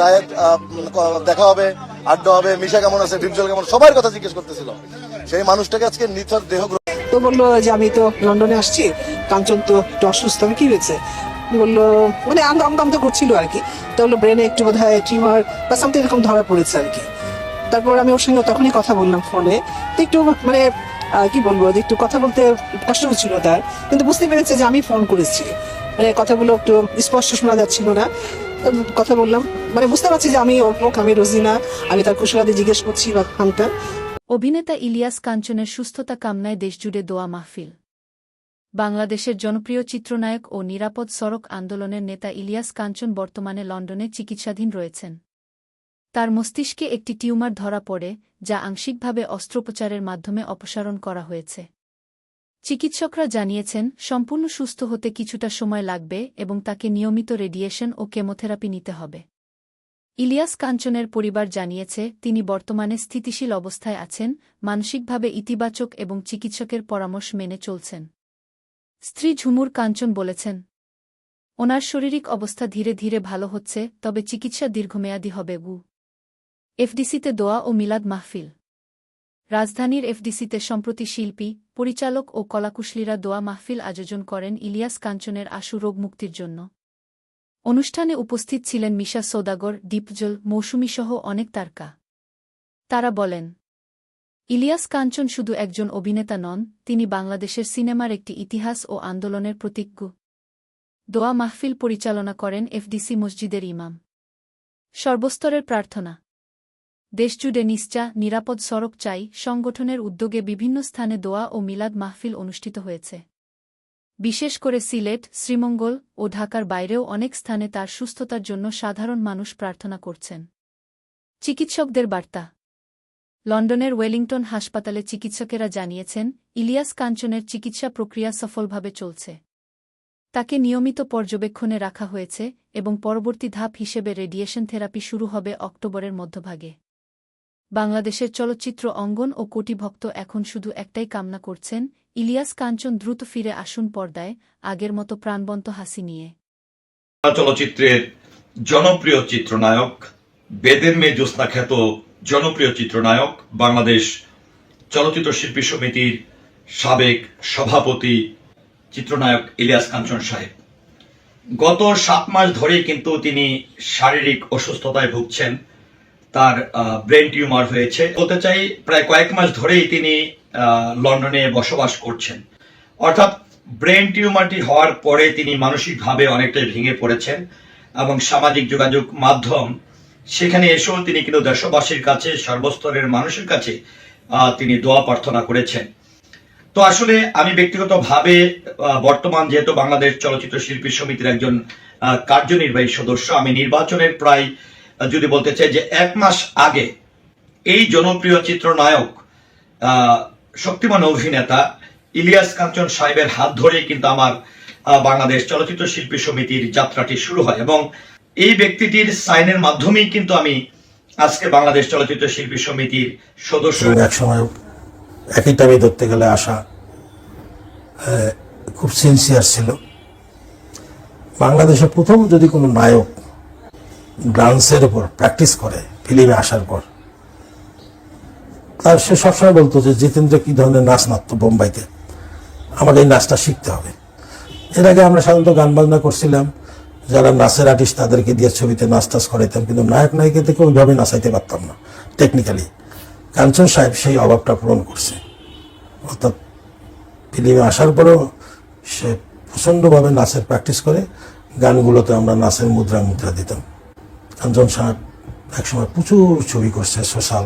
জায়েদ দেখা হবে, আড্ডা হবে, মিশা কেমন আছে ডিপজল কেমন, সবার কথা জিজ্ঞেস করতেছিল। সেই মানুষটাকে আজকে নিথর দেহ তো বলল যে আমি তো লন্ডনে আসছি, কাঞ্চন তো একটু অসুস্থ, আমি কি হয়েছে? বলল মানে আম আম তো করছিল আর কি। তো বলল ব্রেনে একটু বোধ হয় টিউমার বা সামথিং এরকম ধরা পড়েছে আর কি। তারপর আমি ওর সঙ্গে তখনই কথা বললাম ফোনে তো একটু মানে কি বলব, যে একটু কথা বলতে কষ্ট হচ্ছিল তার। কিন্তু বুঝতে পেরেছে যে আমি ফোন করেছি। মানে কথাগুলো একটু স্পষ্ট শোনা যাচ্ছিল না। কথা বললাম। মানে বুঝতে পারছি যে আমি লোক আমি রোজিনা, আমি তার কুশলাদি জিজ্ঞেস করছি বা অভিনেতা ইলিয়াস কাঞ্চনের সুস্থতা কামনায় দেশজুড়ে দোয়া মাহফিল। বাংলাদেশের জনপ্রিয় চিত্রনায়ক ও নিরাপদ সড়ক আন্দোলনের নেতা ইলিয়াস কাঞ্চন বর্তমানে লন্ডনে চিকিৎসাধীন রয়েছেন। তার মস্তিষ্কে একটি টিউমার ধরা পড়ে, যা আংশিকভাবে অস্ত্রোপচারের মাধ্যমে অপসারণ করা হয়েছে। চিকিৎসকরা জানিয়েছেন, সম্পূর্ণ সুস্থ হতে কিছুটা সময় লাগবে এবং তাকে নিয়মিত রেডিয়েশন ও কেমোথেরাপি নিতে হবে। ইলিয়াস কাঞ্চনের পরিবার জানিয়েছে, তিনি বর্তমানে স্থিতিশীল অবস্থায় আছেন, মানসিকভাবে ইতিবাচক এবং চিকিৎসকের পরামর্শ মেনে চলছেন। স্ত্রী ঝুমুর কাঞ্চন বলেছেন, ওনার শারীরিক অবস্থা ধীরে ধীরে ভালো হচ্ছে, তবে চিকিৎসা দীর্ঘমেয়াদী হবে গু। এফডিসিতে দোয়া ও মিলাদ মাহফিল। রাজধানীর এফডিসিতে সম্প্রতি শিল্পী, পরিচালক ও কলাকুশলীরা দোয়া মাহফিল আয়োজন করেন ইলিয়াস কাঞ্চনের আশু রোগ মুক্তির জন্য। অনুষ্ঠানে উপস্থিত ছিলেন মিশা সৌদাগর, দীপজল মৌসুমীসহ অনেক তারকা। তারা বলেন, ইলিয়াস কাঞ্চন শুধু একজন অভিনেতা নন, তিনি বাংলাদেশের সিনেমার একটি ইতিহাস ও আন্দোলনের প্রতিজ্ঞ দোয়া মাহফিল পরিচালনা করেন এফডিসি মসজিদের ইমাম। সর্বস্তরের প্রার্থনা দেশজুড়ে নিশ্চা, নিরাপদ সড়ক চাই, সংগঠনের উদ্যোগে বিভিন্ন স্থানে দোয়া ও মিলাদ মাহফিল অনুষ্ঠিত হয়েছে। বিশেষ করে সিলেট, শ্রীমঙ্গল ও ঢাকার বাইরেও অনেক স্থানে তার সুস্থতার জন্য সাধারণ মানুষ প্রার্থনা করছেন। চিকিৎসকদের বার্তা। লন্ডনের ওয়েলিংটন হাসপাতালে চিকিৎসকেরা জানিয়েছেন, ইলিয়াস কাঞ্চনের চিকিৎসা প্রক্রিয়া সফলভাবে চলছে। তাকে নিয়মিত পর্যবেক্ষণে রাখা হয়েছে এবং পরবর্তী ধাপ হিসেবে রেডিয়েশন থেরাপি শুরু হবে অক্টোবরের মধ্যভাগে। বাংলাদেশের চলচ্চিত্র অঙ্গন ও কোটি ভক্ত এখন শুধু একটাই কামনা করছেন, ইলিয়াস কাঞ্চন দ্রুত ফিরে আসুন পর্দায়, আগের মতো প্রাণবন্ত হাসি নিয়ে। চলচ্চিত্রের জনপ্রিয় চিত্রনায়ক, বেদের মেয়ে জ্যোৎস্না খ্যাত জনপ্রিয় চিত্রনায়ক, বাংলাদেশ চলচ্চিত্র শিল্পী সমিতির সাবেক সভাপতি চিত্রনায়ক ইলিয়াস কাঞ্চন সাহেব। গত সাত মাস ধরেই কিন্তু তিনি শারীরিক অসুস্থতায় ভুগছেন। তার ব্রেন টিউমার হয়েছে। বলতে চাই, প্রায় কয়েক মাস ধরেই তিনি লন্ডনে বসবাস করছেন। অর্থাৎ ব্রেন টিউমারটি হওয়ার পরে তিনি মানসিকভাবে অনেকটাই ভেঙে পড়েছেন এবং সামাজিক যোগাযোগ মাধ্যম, সেখানে এসেও তিনি কিন্তু দেশবাসীর কাছে, সর্বস্তরের মানুষের কাছে তিনি দোয়া প্রার্থনা করেছেন। তো আসলে আমি ব্যক্তিগতভাবে বর্তমান যেহেতু বাংলাদেশ চলচ্চিত্র শিল্পী সমিতির একজন কার্যনির্বাহী সদস্য, আমি নির্বাচনের প্রায় যদি বলতে চাই যে এক মাস আগে এই জনপ্রিয় চিত্রনায়ক শক্তিমান অভিনেতা ইলিয়াস কাঞ্চন সাহেবের হাত ধরেই কিন্তু আমার বাংলাদেশ চলচ্চিত্র শিল্পী সমিতির যাত্রাটি শুরু হয় এবং এই ব্যক্তিটির সাইনের মাধ্যমেই কিন্তু আমি আজকে বাংলাদেশ চলচ্চিত্র শিল্পী সমিতির সদস্য। এক সময় একই টাইমে ধরতে গেলে আসা খুব সিনসিয়ার ছিল। বাংলাদেশের প্রথম যদি কোনো নায়ক ডান্সের উপর প্র্যাকটিস করে, ফিল্মে আসার পর। তার সে সবসময় বলতো যে, জিতেন্দ্র, কি ধরনের নাচ নাচত বোম্বাইতে? আমাকে এই নাচটা শিখতে হবে। এর আগে আমরা সাধারণত গান বাজনা করছিলাম। যারা নাচের আর্টিস্ট তাদেরকে দিয়ে ছবিতে নাচ টাচ করাইতাম, কিন্তু নায়ক নায়িকাদেরকে ওইভাবে নাচাইতে পারতাম না টেকনিক্যালি কাঞ্চন সাহেব সেই অভাবটা পূরণ করছে। অর্থাৎ ফিল্মে আসার পরেও সে প্রচণ্ডভাবে নাচের প্র্যাকটিস করে, গানগুলোতে আমরা নাচের মুদ্রা মুদ্রা দিতাম। কাঞ্চন সাহেব একসময় প্রচুর ছবি করছে সোশ্যাল।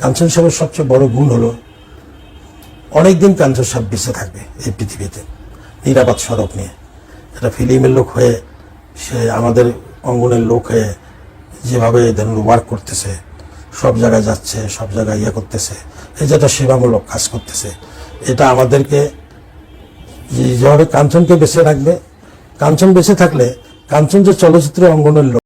কাঞ্চন সাহেবের সবচেয়ে বড় গুণ হলো, অনেকদিন কাঞ্চন সাহেব বেঁচে থাকবে এই পৃথিবীতে, নিরাপদ সড়ক নিয়ে। এটা ফিল্মের লোক হয়ে, সে আমাদের অঙ্গনের লোক হয়ে যেভাবে ধরুন ওয়ার্ক করতেছে, সব জায়গায় যাচ্ছে, সব জায়গায় ইয়ে করতেছে, এই যে একটা সেবামূলক কাজ করতেছে, এটা আমাদেরকে যেভাবে কাঞ্চনকে বেঁচে রাখবে, কাঞ্চন বেঁচে থাকলে কাঞ্চন যে চলচ্চিত্র অঙ্গনের লোক